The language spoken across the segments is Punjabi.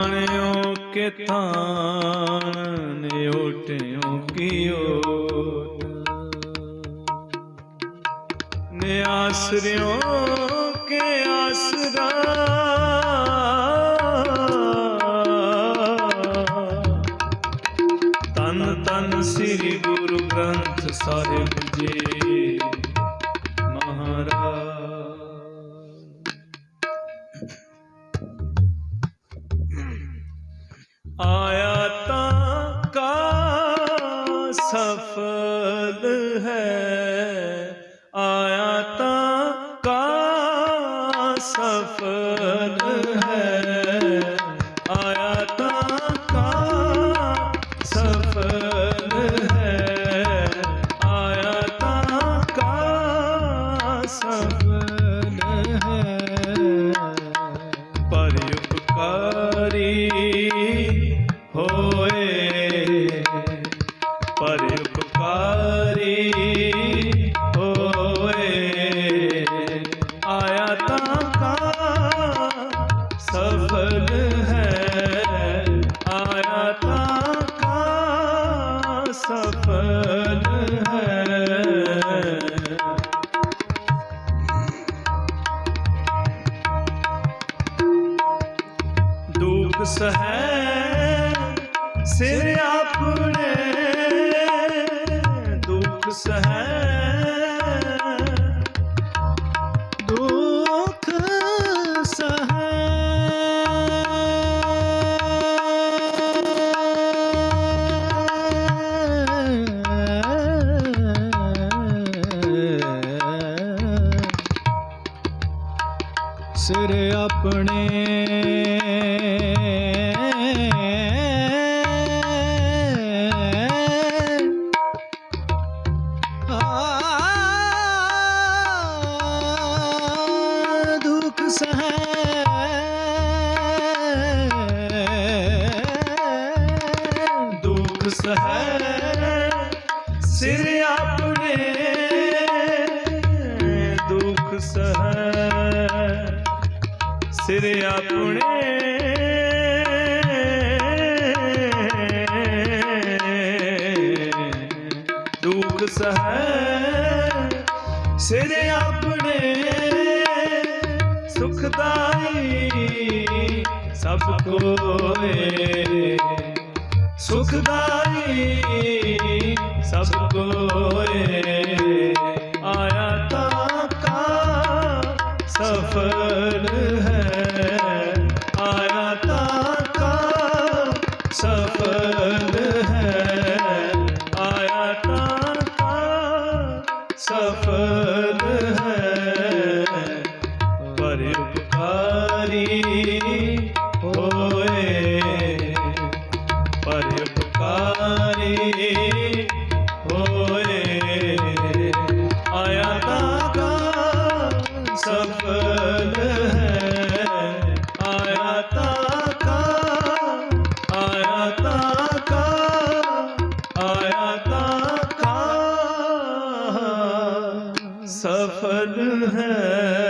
ਜਾਣਿਓ ਕਿ ਥਾਨ ਓਟਿਓ ਕੀ ਓਟ। ਨੇ ਕੇ ਆਸਰਾ। ਤਨ ਤਨ ਸ੍ਰੀ ਗੁਰੂ ਗ੍ਰੰਥ ਸਾਹਿਬ ਜੀ। ਆਇਆ ਸਿਰ ਆਪਣੇ ਦੁੱਖ ਸਹੈ ਸਹੈ ਸਿਰ ਆਪਣੇ ਸੁਖਦਾਈ ਸਭ ਕੋਏ। ਸੁਖਦਾਈ ਸਭ ਕੋਏ। ਆਇਆ ਤਾਂ ਕਾ ਸਫਲ ਹੈ। ਸਫਲ ਹੈ।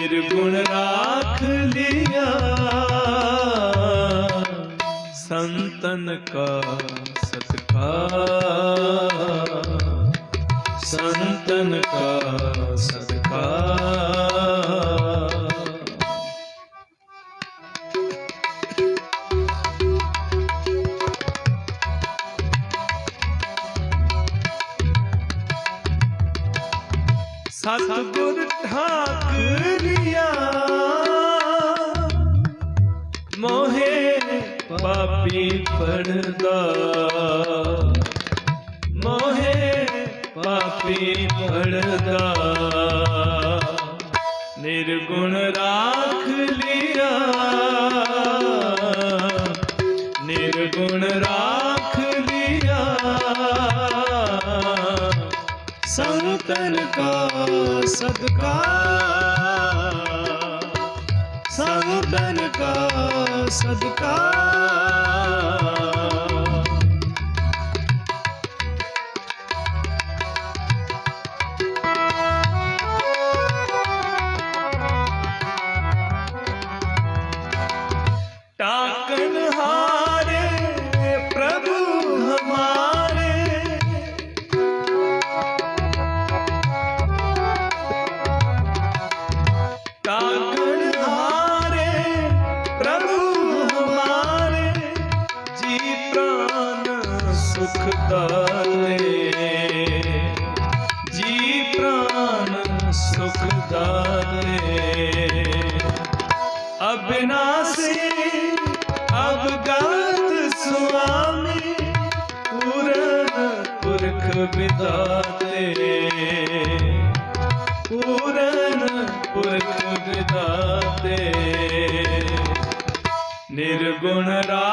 ਨਿਰਗੁਣ ਰਾਖ ਲਿਆ। ਸੰਤਨ ਕਾ ਸਤਕਾ ਸੰਤਨ ਕਾ ਦੂਰ ਲਿਆ। ਮੋਹੇ ਪਾਪੀ ਪੜਦਾ ਮੋਹੇ ਪਾਪੀ ਪੜਦਾ ਨਿਰਗੁਣ ਰਾਖ ਲਿਆ। ਨਿਰਗੁਣ ਰਾਖ वतन का सदका सावतन का सदका God. ਨਿਰਗੁਣ ਰਾ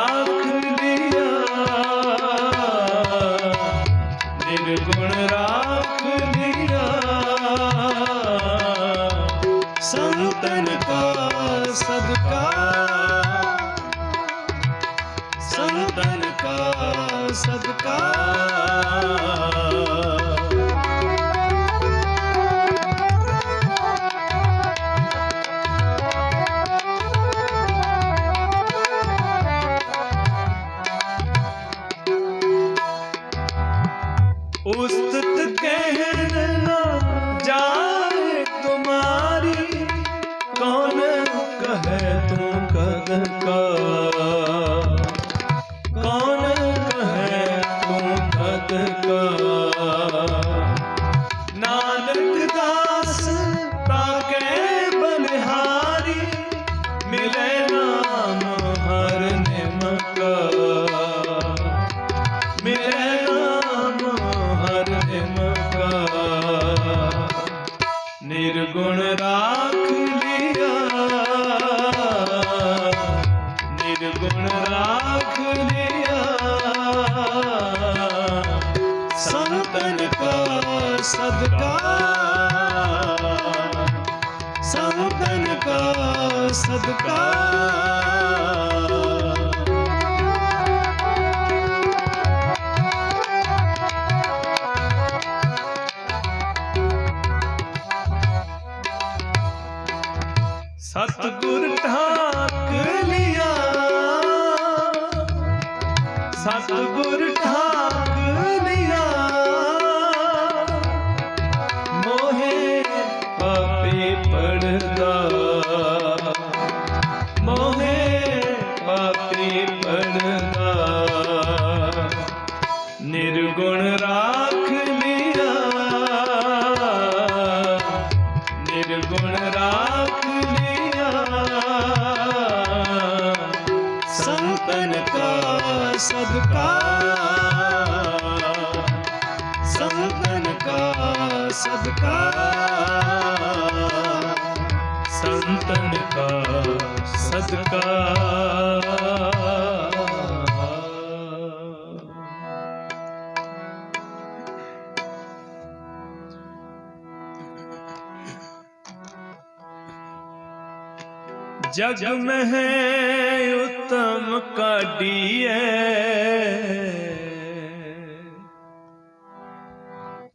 then ਜਗ ਮਹਿ ਉਤਮ ਕਾਢੀਐ।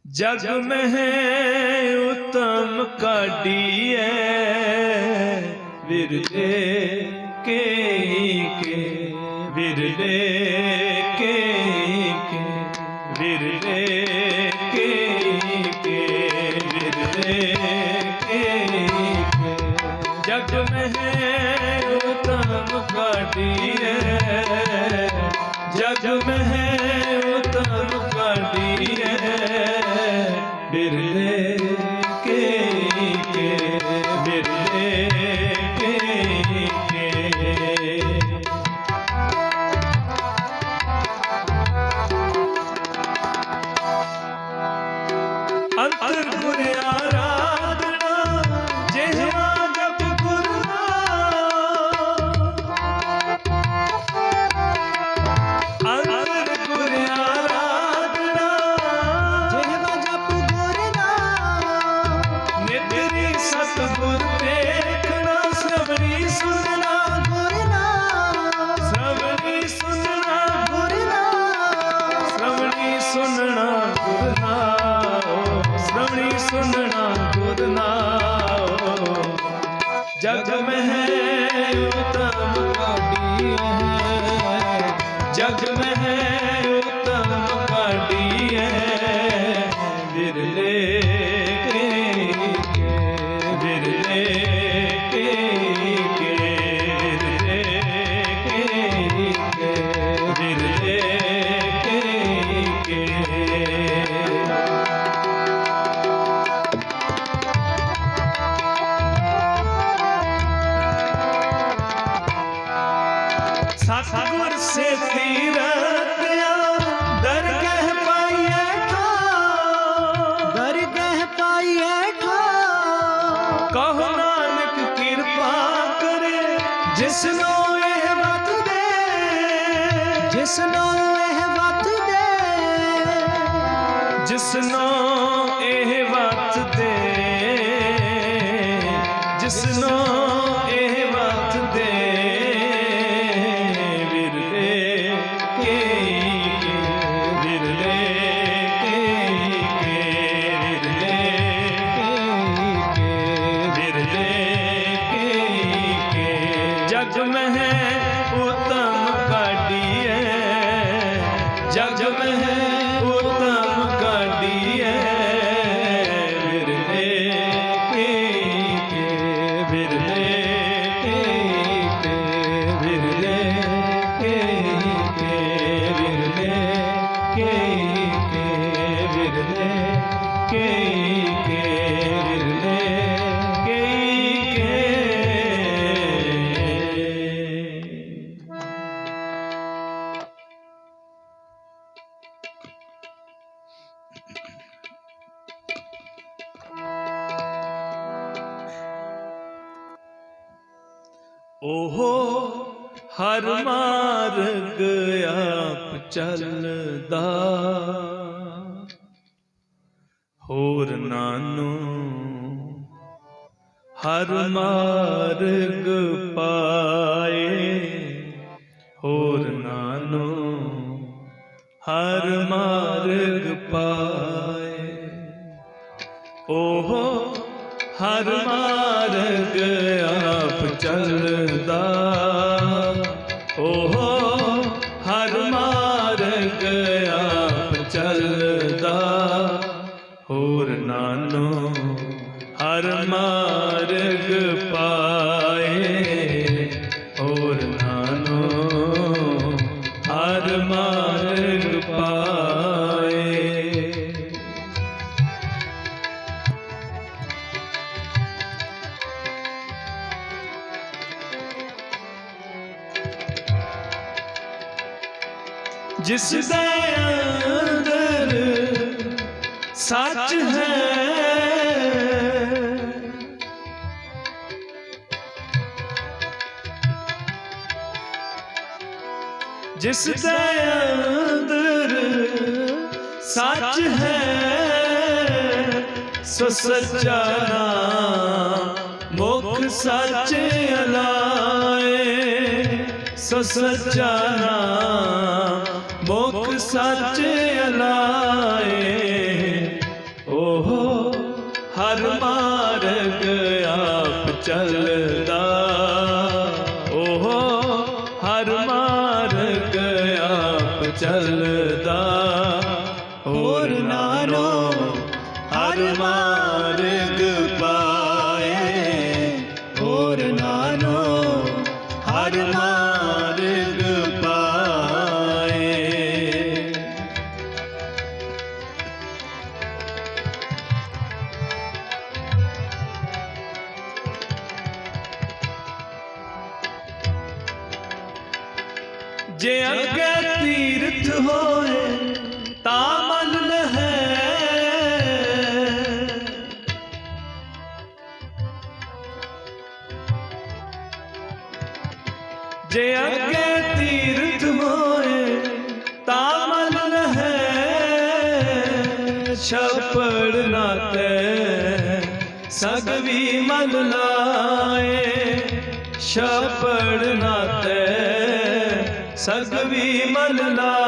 ਜਗ ਮਹਿ ਉਤਮ ਕਾਢੀਐ। ਵਿਰਦੇ ਕੇ ਕੇ, ਵਿਰਦੇ ਕੇ ਕੇ, ਵਿਰਦੇ ਜਗ ਮਹਿ ਸਤਿਗੁਰ ਸੇ ਤੀਰਤਿਆ ਦਰਗਹਿ ਪਾਈਐ ਠਾ ਦਰਗਹਿ ਪਾਈਐ ਠਾ ਕਹੋ ਨਾਨਕ ਕਿਰਪਾ ਕਰੇ ਜਿਸਨੋ ਇਹ ਵਤ ਦੇ ਜਿਸਨੋ ਇਹ ਵਤ ਦੇ ਜਿਸਨੋ ਇਹ ਓਹੋ ਹਰ ਮਾਰਗ ਆਪ ਚੱਲਦਾ। ਹੋਰ ਨਾਨੋ, ਹਰ ਮਾਰਗ ਪਾਏ। ਹੋਰ ਨਾਨੋ, ਹਰ ਮਾਰਗ ਪਾਏ। ਓਹੋ ਹਰ ਮਾਰਗ ਆਪ ਚੱਲਦਾ। ਓਹੋ ਜਿਸ ਦੇ ਅੰਦਰ ਸੱਚ ਹੈ। ਜਿਸ ਦੇ ਅੰਦਰ ਸੱਚ ਹੈ। ਸੋ ਸੱਚਾ ਨਾਮ ਮੁਖ ਸੱਚ ਅਲਾਏ। ਸੋ ਸੱਚਾ ਨਾਮ ਸੱਚ ਅਲਾਏ। ਓਹ ਹਰ ਮਾਰਗ ਆਪ ਚੱਲ। ਜੇ ਅੱਗੇ ਤੀਰਥ ਹੋਏ ਤਾਂ ਮਨ ਲਹੈ ਛਪੜ ਨਾਤੇ ਸਗਵੀ ਮਨ ਲਾਏ, ਛਪੜ ਨਾਤੇ ਸਗਵੀ ਮਨ ਲਾਏ।